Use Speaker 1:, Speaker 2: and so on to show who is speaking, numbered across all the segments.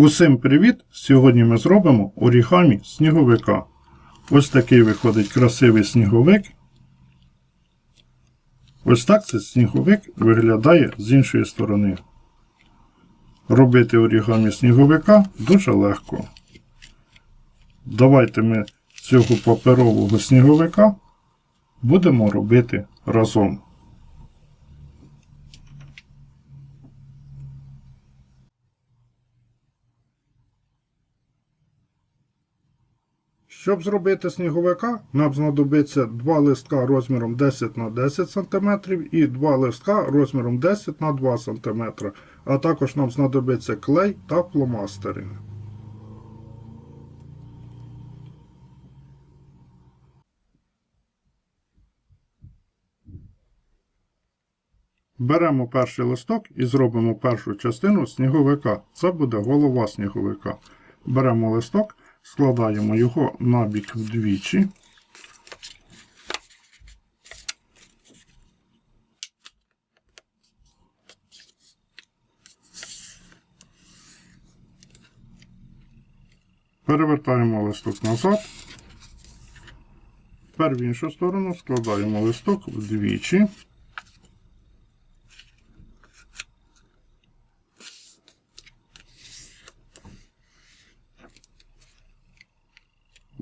Speaker 1: Усім привіт! Сьогодні ми зробимо орігамі сніговика. Ось такий виходить красивий сніговик. Ось так цей сніговик виглядає з іншої сторони. Робити орігамі сніговика дуже легко. Давайте ми цього паперового сніговика будемо робити разом. Щоб зробити сніговика, нам знадобиться два листка розміром 10 на 10 см і два листка розміром 10 на 2 см, а також нам знадобиться клей та фломастери. Беремо перший листок і зробимо першу частину сніговика. Це буде голова сніговика. Беремо листок, складаємо його набік вдвічі. Перевертаємо листок назад. Тепер в іншу сторону складаємо листок вдвічі.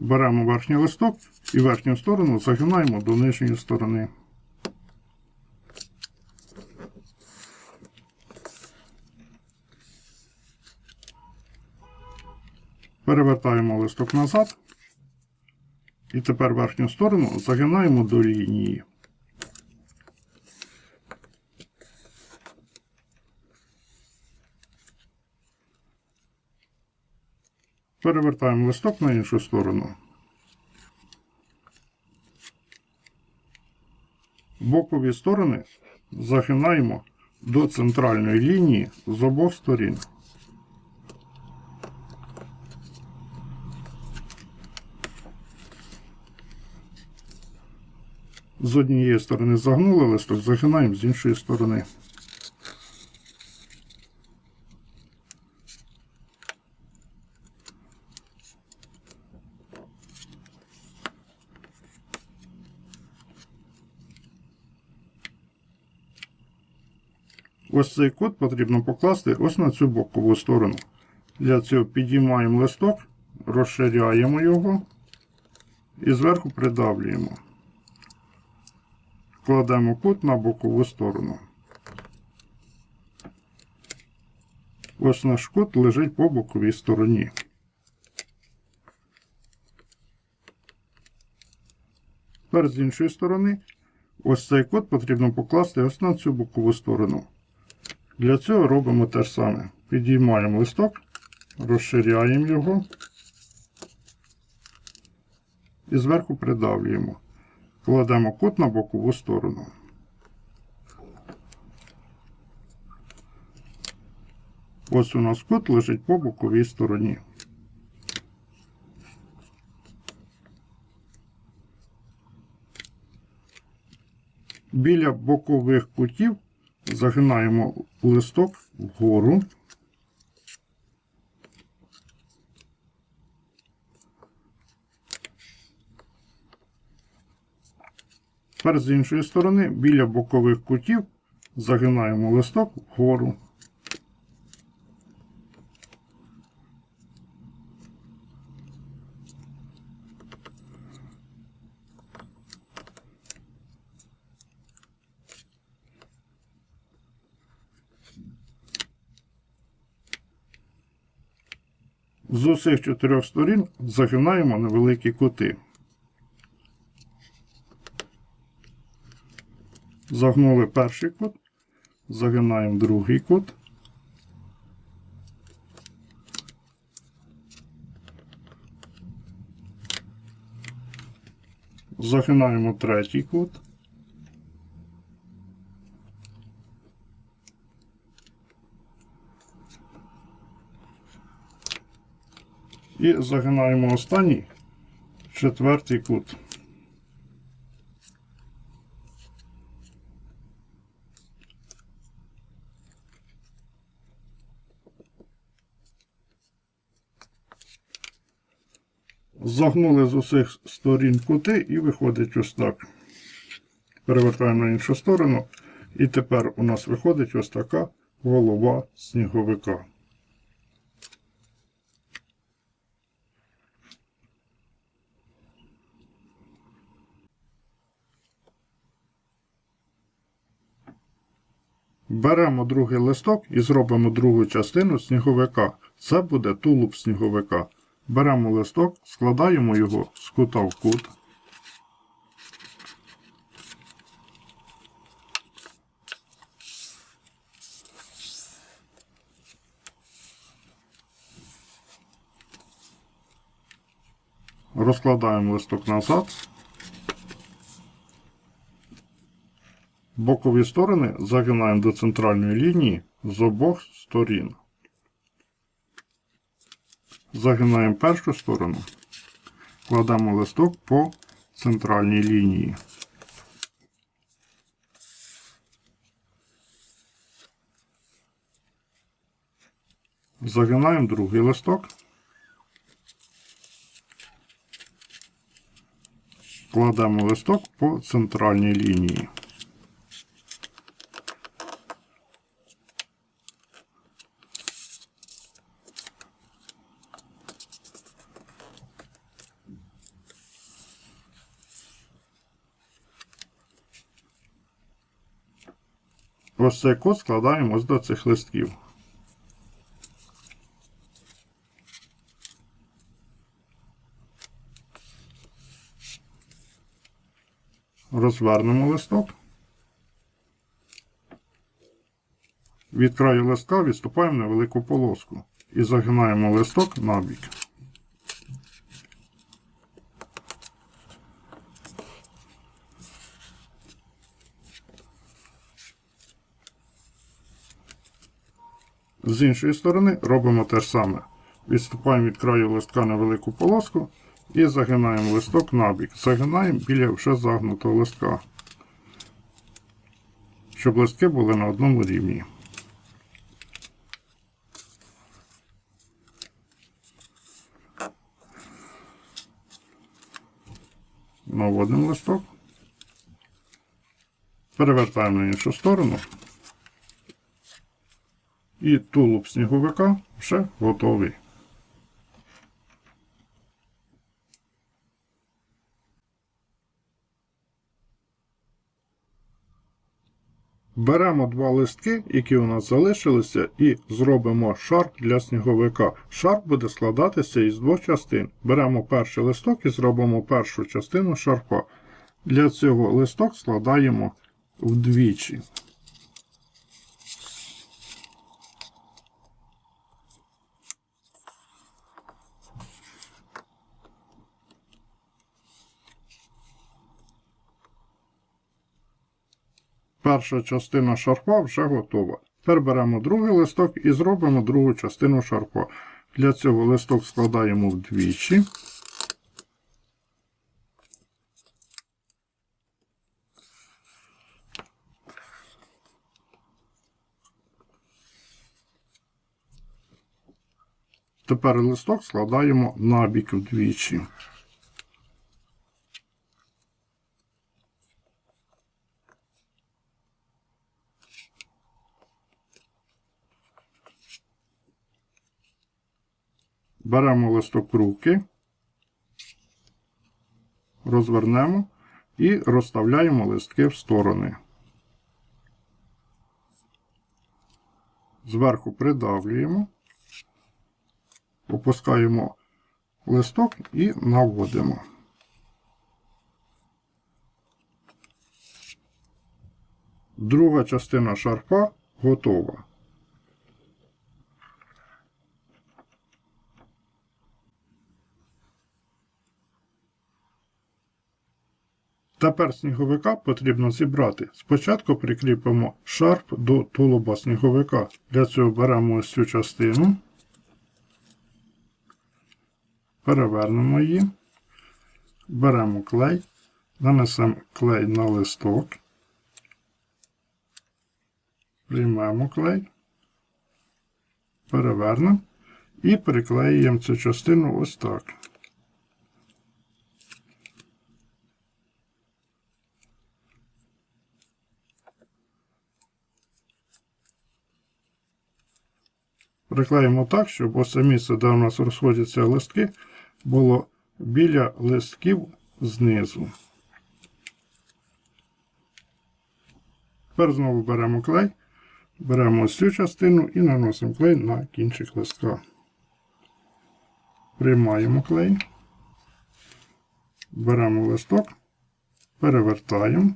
Speaker 1: Беремо верхній листок і верхню сторону загинаємо до нижньої сторони. Перевертаємо листок назад. І тепер верхню сторону загинаємо до лінії. Перевертаємо листок на іншу сторону. Бокові сторони загинаємо до центральної лінії з обох сторін. З однієї сторони загнули листок, загинаємо з іншої сторони. Ось цей кут потрібно покласти ось на цю бокову сторону. Для цього підіймаємо листок, розширяємо його і зверху придавлюємо. Кладемо кут на бокову сторону. Ось наш кут лежить по боковій стороні. Тепер з іншої сторони, ось цей кут потрібно покласти ось на цю бокову сторону. Для цього робимо те ж саме. Підіймаємо листок, розширяємо його і зверху придавлюємо. Кладемо кут на бокову сторону. Ось у нас кут лежить по боковій стороні. Біля бокових кутів загинаємо листок вгору. Тепер з іншої сторони, біля бокових кутів загинаємо листок вгору. З усіх чотирьох сторін загинаємо невеликі кути. Загнули перший кут, загинаємо другий кут. Загинаємо третій кут. І загинаємо останній четвертий кут. Загнули з усіх сторін кути і виходить ось так. Перевертаємо на іншу сторону. І тепер у нас виходить ось така голова сніговика. Беремо другий листок і зробимо другу частину сніговика. Це буде тулуб сніговика. Беремо листок, складаємо його з кута в кут. Розкладаємо листок назад. Бокові сторони загинаємо до центральної лінії з обох сторін. Загинаємо першу сторону, кладемо листок по центральній лінії. Загинаємо другий листок. Кладемо листок по центральній лінії. Ось цей код складаємо ось до цих листків. Розвернемо листок. Від краю листка відступаємо на велику полоску і загинаємо листок набік. З іншої сторони робимо те ж саме. Відступаємо від краю листка на велику полоску і загинаємо листок набік. Загинаємо біля вже загнутого листка, щоб листки були на одному рівні. Наводимо листок. Перевертаємо на іншу сторону. І тулуб сніговика вже готовий. Беремо два листки, які у нас залишилися, і зробимо шарп для сніговика. Шарп буде складатися із двох частин. Беремо перший листок і зробимо першу частину шарпа. Для цього листок складаємо вдвічі. Перша частина шарпа вже готова. Тепер беремо другий листок і зробимо другу частину шарпа. Для цього листок складаємо вдвічі. Тепер листок складаємо набік вдвічі. Беремо листок руки, розвернемо і розставляємо листки в сторони. Зверху придавлюємо, опускаємо листок і наводимо. Друга частина шарпа готова. Тепер сніговика потрібно зібрати. Спочатку прикріпимо шарп до тулуба сніговика. Для цього беремо ось цю частину, перевернемо її, беремо клей, нанесемо клей на листок, приймемо клей, перевернемо і приклеюємо цю частину ось так. Приклеїмо так, щоб ось це місце, де у нас розходяться листки, було біля листків знизу. Тепер знову беремо клей, беремо ось цю частину і наносимо клей на кінчик листка. Приймаємо клей, беремо листок, перевертаємо,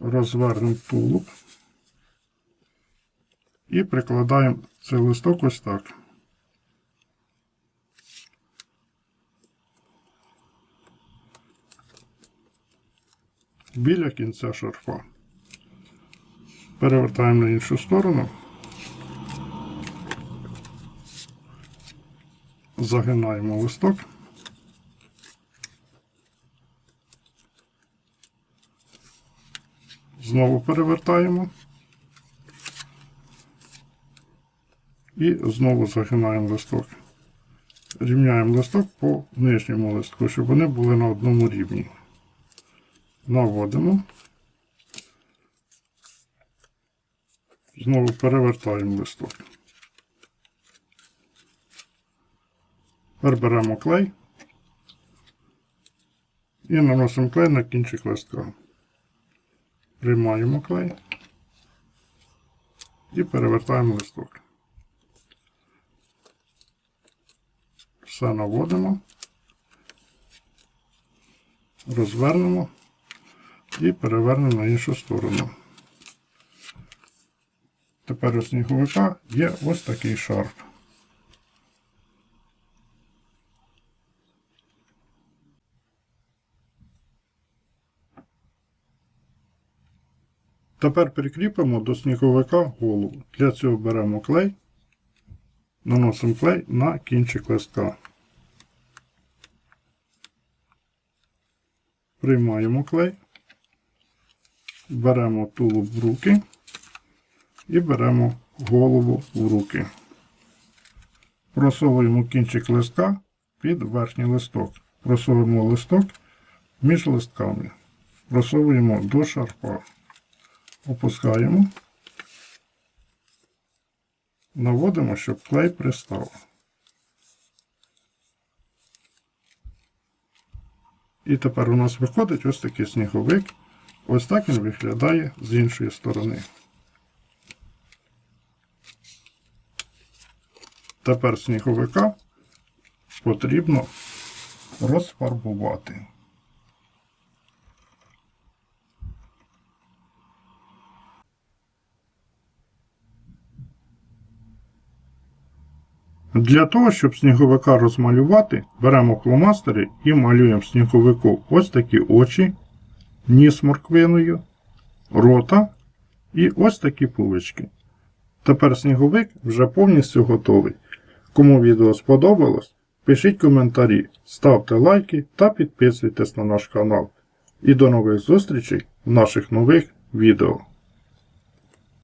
Speaker 1: розвернемо тулуб і прикладаємо цей листок ось так. Біля кінця шарфа. Перевертаємо на іншу сторону. Загинаємо листок. Знову перевертаємо. І знову загинаємо листок. Рівняємо листок по нижньому листку, щоб вони були на одному рівні. Наводимо. Знову перевертаємо листок. Тепер беремо клей і наносимо клей на кінчик листка. Приймаємо клей і перевертаємо листок. Все наводимо, розвернемо і перевернемо на іншу сторону. Тепер у сніговика є ось такий шарф. Тепер прикріпимо до сніговика голову. Для цього беремо клей, наносимо клей на кінчик листка. Приймаємо клей, беремо тулуб в руки і беремо голову в руки. Просовуємо кінчик листка під верхній листок. Просовуємо листок між листками. Просовуємо до шарпа. Опускаємо. Наводимо, щоб клей пристав. І тепер у нас виходить ось такий сніговик. Ось так він виглядає з іншої сторони. Тепер сніговика потрібно розфарбувати. Для того, щоб сніговика розмалювати, беремо фломастери і малюємо сніговику ось такі очі, ніс морквиною, рота і ось такі пулички. Тепер сніговик вже повністю готовий. Кому відео сподобалось, пишіть коментарі, ставте лайки та підписуйтесь на наш канал. І до нових зустрічей в наших нових відео.